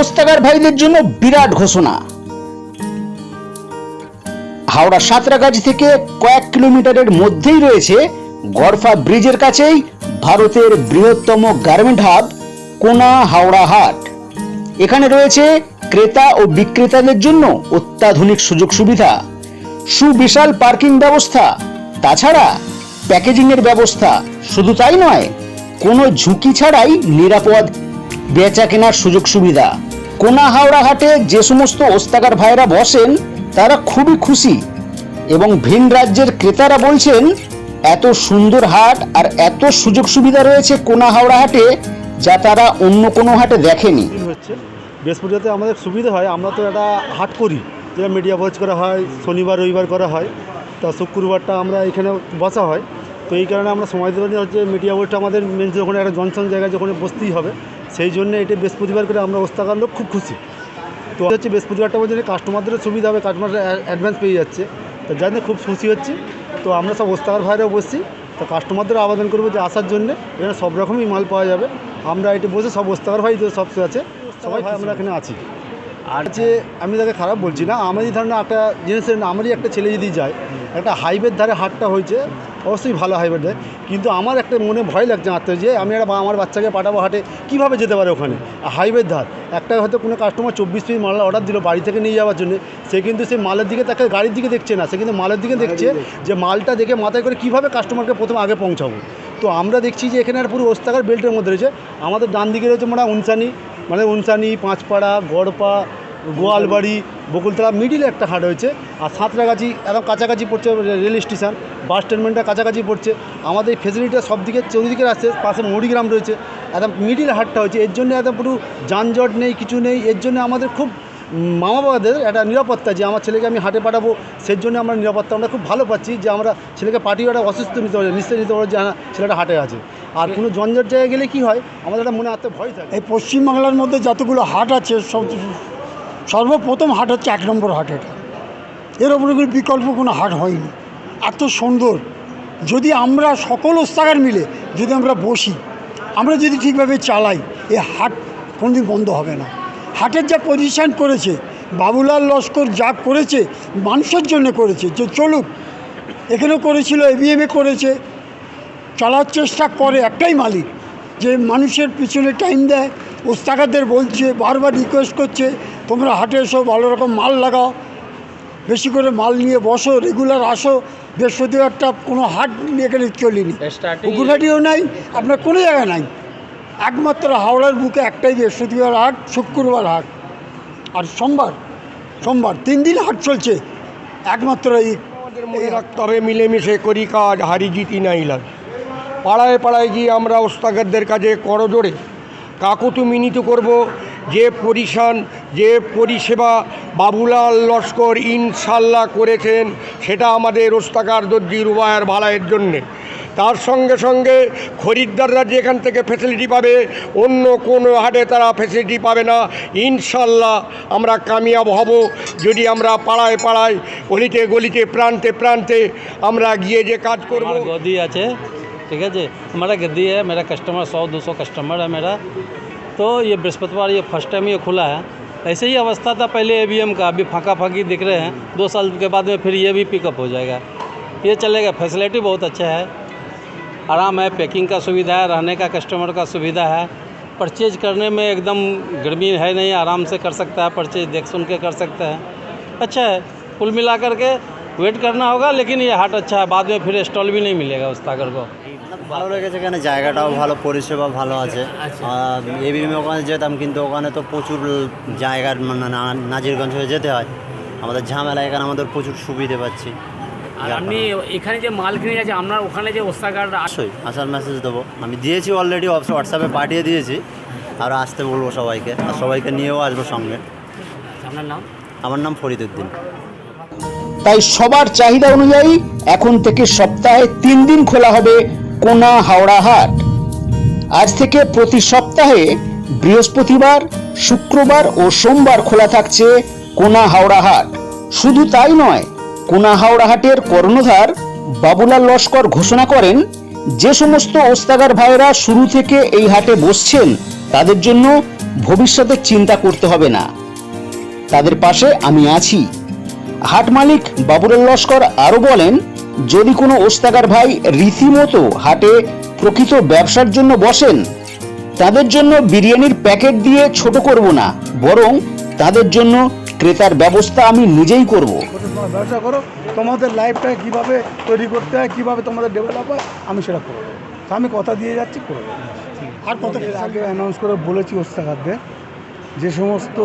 ওস্তাগার ভাইদের জন্য বিরাট ঘোষণা। হাওড়া সাঁতরাগাছি থেকে কয়েক কিলোমিটারের মধ্যেই রয়েছে গড়ফা ব্রিজের কাছেই ভারতের বৃহত্তম গার্মেন্ট হাব কোনা হাওড়া হাট। এখানে রয়েছে ক্রেতা ও বিক্রেতাদের জন্য অত্যাধুনিক সুযোগ সুবিধা, সুবিশাল পার্কিং ব্যবস্থা, তাছাড়া প্যাকেজিং এর ব্যবস্থা। শুধু তাই নয়, কোনো ঝুঁকি ছাড়াই নিরাপদ বেচা কেনার সুযোগ সুবিধা। কোনা হাওড়া হাটে যে সমস্ত ওস্তাগার ভাইরা বসেন, তারা খুবই খুশি। এবং ভিন রাজ্যের ক্রেতারা বলছেন, এত সুন্দর হাট আর এত সুযোগ সুবিধা রয়েছে কোনা হাওড়া হাটে যা তারা অন্য কোনো হাটে দেখেনি। হচ্ছে? আমাদের সুবিধা হয়, আমরা তো একটা হাট করি, যেটা মিডিয়া ভোজ করা হয়, শনিবার, রবিবার করা হয়, তা শুক্রবারটা আমরা এখানে বসা হয়। তো এই কারণে আমরা সময় দেবো হচ্ছে মিডিয়া ভোজটা আমাদের মেন ওখানে একটা জনসন জায়গায় যখন বসতেই হবে সেই জন্য এটা বৃহস্পতিবার করে আমরা ওস্তাকার লোক খুব খুশি। তো হচ্ছে বৃহস্পতিবারটা বলছে কাস্টমারদেরও সুবিধা হবে কাস্টমার অ্যাডভান্স পেয়ে যাচ্ছে। তো জন্য খুব খুশি হচ্ছে। তো আমরা সব ওস্তাকার ভাইরাও বসছি। তো কাস্টমারদেরও আবেদন করব যে আসার জন্যে। এখানে সব রকমই মাল পাওয়া যাবে। আমরা এটা বসে সব ওস্তাকার ভাই সব আছে। সবাই ভাই আমরা এখানে আছি। আর যে আমি তাকে খারাপ বলছি না। আমারই ধরেন একটা জিনিসের, আমারই একটা ছেলে যদি যায়, একটা হাইওয়ের ধারে হাটটা হয়েছে অবশ্যই ভালো হাইওয়ের দেয় কিন্তু আমার একটা মনে ভয় লাগছে আত্মীয় যে আমি একটা আমার বাচ্চাকে পাঠাবো হাটে কীভাবে যেতে পারে ওখানে? হাইওয়ের ধার একটা হয়তো কোনো কাস্টমার চব্বিশ পিস মাল অর্ডার দিল বাড়ি থেকে নিয়ে যাওয়ার জন্য সে কিন্তু সেই মালের দিকে তাকে গাড়ির দিকে দেখছে না সে কিন্তু মালের দিকে দেখছে যে মালটা দেখে মাথায় করে কীভাবে কাস্টমারকে প্রথম আগে পৌঁছাবো। তো আমরা দেখছি যে এখানে আর পুরো ওস্তাকার বেল্টের মধ্যে রয়েছে। আমাদের ডান দিকে রয়েছে মানে উনসানি মানে উনসানি পাঁচপাড়া গড়পা গোয়ালবাড়ি, বকুলতলা, মিডিলে একটা হাট হয়েছে। আর সাঁতরাগাছি, একদম কাছাকাছি পড়ছে রেল স্টেশন, বাস স্ট্যান্ডমেন্টটা কাছাকাছি পড়ছে। আমাদের ফেসিলিটিটা সব দিকে চৌদিকে আসছে, পাশে মুড়িগ্রাম রয়েছে। একদম মিডিল হাটটা হয়েছে। এর জন্য একদম পুরো যানজট নেই, কিছু নেই। এর জন্য আমাদের খুব মামা বাবাদের একটা নিরাপত্তা যে আমার ছেলেকে আমি হাটে পাঠাবো, সেই জন্য আমরা নিরাপত্তা আমরা খুব ভালো পাচ্ছি যে আমরা ছেলেকে পাঠিয়ে একটা অসুস্থ নিতে পারি নিশ্চয়ই নিতে পারব যে হ্যাঁ ছেলেটা হাটে আছে। আর কোনো জঞ্জট জায়গায় গেলে কি হয়? আমাদের একটা মনে আত্মা ভয় থাকে। এই পশ্চিমবাংলার মধ্যে যতগুলো হাট আছে, সব সর্বপ্রথম হাট হচ্ছে এক নম্বর হাট এটা। এর ওপরে কোনো বিকল্প কোনো হাট হয়নি। এত সুন্দর। যদি আমরা সকল ওস্তাগার মিলে যদি আমরা বসি, আমরা যদি ঠিকভাবে চালাই, এ হাট কোনোদিন বন্ধ হবে না। হাটের যা পজিশান করেছে, বাবুলাল লস্কর যা করেছে, মানুষের জন্য করেছে, যে চলুক, এখানেও করেছিল, এবিএমে করেছে, চলার চেষ্টা করে একটাই মালিক, যে মানুষের পিছনে টাইম দেয় ওস্তাকারদের বলছে, বারবার রিকোয়েস্ট করছে তোমরা হাটে এসো ভালো রকম মাল লাগাও। বেশি করে মাল নিয়ে বসো রেগুলার আসো। বৃহস্পতিবারটা কোনো হাট নিয়ে এখানে চলিনি পুকুরহাটিও নাই আপনার কোনো জায়গায় নাই। একমাত্র হাওড়ার বুকে একটাই বৃহস্পতিবার হাট শুক্রবার হাট। আর সোমবার সোমবার তিন দিন হাট চলছে। একমাত্র এই আমাদের রাখতে মিলেমিশে করি কাজ হারি জিতি নাই লাগ পাড়ায় পাড়ায় গিয়ে আমরা ওস্তাগারদের কাজে করজোড়ে। কাকুতু মিনিত করব যে পরিশান যে পরিষেবা বাবুলাল লস্কর ইনশাল্লাহ করেছেন সেটা আমাদের ওস্তাকার দর্জি রুবায়ের ভালাইয়ের জন্যে তার সঙ্গে সঙ্গে খরিদ্দাররা যে এখান থেকে ফেসিলিটি পাবে অন্য কোনো হাটে তারা ফেসিলিটি পাবে না ইনশাল্লাহ আমরা কামিয়াব হব যদি আমরা পাড়ায় পাড়ায় গলিতে গলিতে প্রান্তে প্রান্তে আমরা গিয়ে যে কাজ করব हमारा गोदी আছে ठीक है जी हमारा गद्दी है मेरा कस्टमर सौ दो सौ कस्टमर है मेरा तो ये बृहस्पतिवार ये फ़र्स्ट टाइम ये खुला है। ऐसे ही अवस्था था पहले ए का, अभी फाका फाकी दिख रहे हैं। दो साल के बाद में फिर ये भी पिकअप हो जाएगा। ये चलेगा फैसिलिटी बहुत अच्छा है। आराम है पैकिंग का सुविधा है, रहने का कस्टमर का सुविधा है। परचेज करने में एकदम गर्मी है नहीं, आराम से कर सकता है परचेज देख सुन के कर सकता है। अच्छा है, कुल मिला करके वेट करना होगा, लेकिन ये हाट अच्छा है। बाद में फिर स्टॉल भी नहीं मिलेगा उस को। ভালো লেগেছে এখানে জায়গাটাও ভালো পরিষেবা ভালো আছে। আর এবিএম ওখানে যেতাম কিন্তু ওখানে তো প্রচুর জায়গার মানে না- নাজিরগঞ্জ হয়ে যেতে হয়। আমাদের ঝামেলা এখানে আমাদের প্রচুর সুবিধে পাচ্ছি। আর আপনি এখানে যে মাল কিনে যাচ্ছে আপনার ওখানে যে ওস্তাগার অবশ্যই আসার মেসেজ দেবো। আমি দিয়েছি অলরেডি হোয়াটসঅ্যাপে পাঠিয়ে দিয়েছি। আর আসতে বলব সবাইকে আর সবাইকে নিয়েও আসব সঙ্গে। আপনার নাম? আমার নাম ফরিদুদ্দিন তাই সবার চাহিদা অনুযায়ী এখন থেকে সপ্তাহে তিন দিন খোলা হবে কোনা হাওড়া হাট। আজ থেকে প্রতি সপ্তাহে বৃহস্পতিবার, শুক্রবার ও সোমবার খোলা থাকছে কোনা হাওড়া হাট। শুধু তাই নয়, কোনা হাওড়া হাটের কর্ণধার বাবুলাল লস্কর ঘোষণা করেন, যে সমস্ত ওস্তাগার ভাইয়েরা শুরু থেকে এই হাটে বসছেন, তাদের জন্য ভবিষ্যতে চিন্তা করতে হবে না। তাদের পাশে আমি আছি। হাট মালিক বাবুরাল লস্কর আরও বলেন যদি কোনো ওস্তাগার ভাই রীতিমতো হাটে প্রকৃত ব্যবসার জন্য বসেন, তাদের জন্য বিরিয়ানির প্যাকেট দিয়ে ছোট করব না, বরং তাদের জন্য ক্রেতার ব্যবস্থা আমি নিজেই করব। ব্যবসা করো, তোমাদের লাইফটা কীভাবে তৈরি করতে হয়, কীভাবে তোমাদের ডেভেলপ হয়, আমি সেটা করে দেবো আমি কথা দিয়ে যাচ্ছি করে আর কত আগে অ্যানাউন্স করে বলেছি ওস্তাকারদের, যে সমস্ত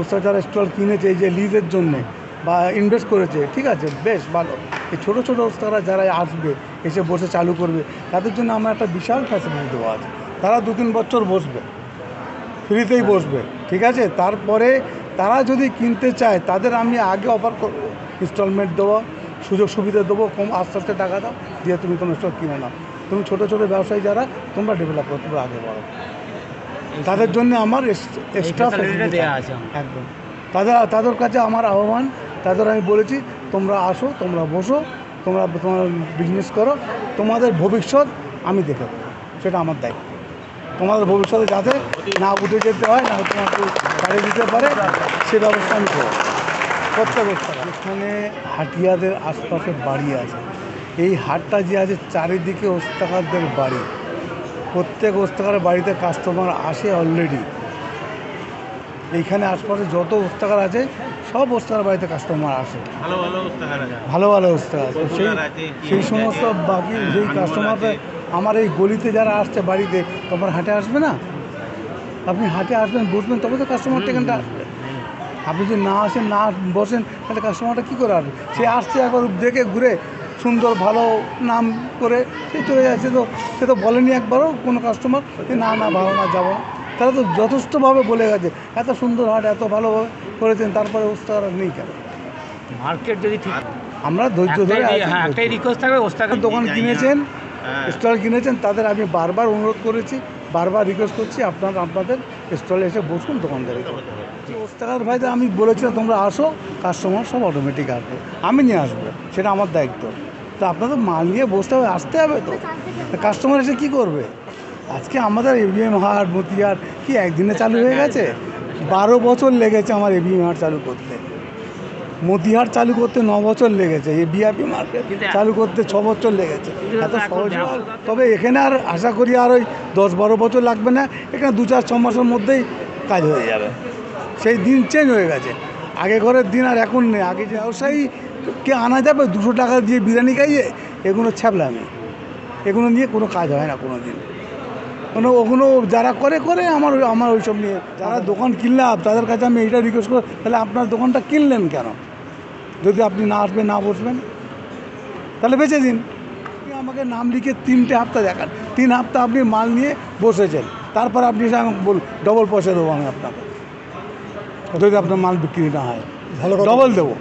ওস্তাদ স্টল কিনেছে, এই যে লিজের জন্যে বা ইনভেস্ট করেছে ঠিক আছে? বেশ ভালো। এই ছোটো ছোটো ওস্তাদরা যারা আসবে এসে বসে চালু করবে তাদের জন্য আমার একটা বিশাল ফ্যাসিলিটি দেওয়া আছে। তারা দু তিন বছর বসবে ফ্রিতেই বসবে ঠিক আছে? তারপরে তারা যদি কিনতে চায় তাদের আমি আগে অফার করব। ইনস্টলমেন্ট দেবো সুযোগ সুবিধা দেবো কম আস্তে আস্তে টাকা দাও দিয়ে তুমি কোনো স্টক কিনে নাও তুমি ছোটো ছোটো ব্যবসায়ী যারা তোমরা ডেভেলপ করো তোমরা আগে বাড়ো। তাদের জন্য আমার এক্সট্রা একদম। তাদের তাদের কাছে আমার আহ্বান তাদের আমি বলেছি, তোমরা আসো, তোমরা বসো, তোমরা তোমার বিজনেস করো। তোমাদের ভবিষ্যৎ আমি দেখে সেটা আমার দায়িত্ব। তোমাদের ভবিষ্যতে যাতে না উঠে যেতে হয়, না তোমাকে গাড়ি দিতে পারে, সে ব্যবস্থা আমি করব। প্রত্যেক এখানে হাটিয়াদের আশপাশে বাড়ি আছে। এই হাটটা যে আছে, চারিদিকে ওস্তাকারদের বাড়ি। প্রত্যেক ওস্তাকারের বাড়িতে কাস্টমার আসে অলরেডি এইখানে আশপাশে যত ওস্তাকার আছে সব ওস্তাকার বাড়িতে কাস্টমার আসে। ভালো ভালো ওস্তাকার সেই সেই সমস্ত বাকি সেই কাস্টমাররা আমার এই গলিতে যারা আসছে বাড়িতে তোমার হাটে আসবে না? আপনি হাটে আসবেন বসবেন তবে তো কাস্টমারটা এখানটা আসবে। আপনি যদি না আসেন না বসেন তাহলে কাস্টমারটা কী করে আসবে? সে আসছে একবার দেখে ঘুরে সুন্দর ভালো নাম করে সে চলে যাচ্ছে তো সে তো বলেনি একবারও কোনো কাস্টমার যে না না ভালো না যাব না। তারা তো যথেষ্টভাবে বলে গেছে এত সুন্দর হাট এত ভালোভাবে করেছেন তারপরে ওস্তার নেই কেন? মার্কেট যদি ঠিক আমরা ধৈর্য ধরে একটাই- হ্যাঁ একটাই রিকোয়েস্ট থাকবে ওস্তাদ দোকান কিনেছেন স্টল কিনেছেন তাদের আমি বারবার অনুরোধ করেছি বারবার রিকোয়েস্ট করছি আপনারা আপনাদের স্টলে এসে বসুন দোকানদারি ওস্তাকার ভাইদের আমি বলেছিলাম তোমরা আসো কাস্টমার সব অটোমেটিক আসবে। আমি নিয়ে আসব সেটা আমার দায়িত্ব। তো আপনাদের মাল নিয়ে বসতে হবে আসতে হবে তো। কাস্টমার এসে কী করবে? আজকে আমাদের এবিএম হাট, মতিহাট, কি একদিনে চালু হয়ে গেছে? বারো বছর লেগেছে আমার এবিএম হাট চালু করতে। মতিহাট চালু করতে ন বছর লেগেছে, এই বিআপি মার্কেট চালু করতে ছ বছর লেগেছে। এত সহজ তবে এখানে আর আশা করি আর ওই দশ বারো বছর লাগবে না, এখানে দু চার ছ মাসের মধ্যেই কাজ হয়ে যাবে। সেই দিন চেঞ্জ হয়ে গেছে। আগে ঘরের দিন আর এখন নেই। আগে যে ব্যবসায়ীকে আনা যাবে, দুশো টাকা দিয়ে বিরিয়ানি খাইয়ে, এগুলো ছ্যাবলামি এগুলো নিয়ে কোনো কাজ হয় না কোনো দিন। কোনো ওগুলো যারা করে করে আমার ওই- আমার ওইসব নিয়ে। যারা দোকান কিনলাম তাদের কাছে আমি এইটা রিকোয়েস্ট করি তাহলে আপনার দোকানটা কিনলেন কেন? যদি আপনি না আসবেন না বসবেন তাহলে বেঁচে দিন। আপনি আমাকে নাম লিখে তিনটে হপ্তাহ দেখান। তিন হপ্তাহ আপনি মাল নিয়ে বসেছেন। তারপর আপনি বল ডবল পয়সা দেবো আমি আপনাকে। যদি আপনার মাল বিক্রি না হয়। ভালো ডবল দেবো।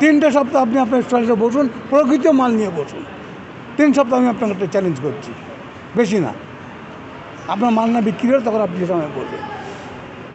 তিনটে সপ্তাহ আপনি আপনার স্টলে বসুন প্রকৃত মাল নিয়ে বসুন। তিন সপ্তাহ আমি আপনাকে একটা চ্যালেঞ্জ করছি। বেশি না। আপনার মাল না বিক্রি হলে তখন আপনি সময় বলবেন।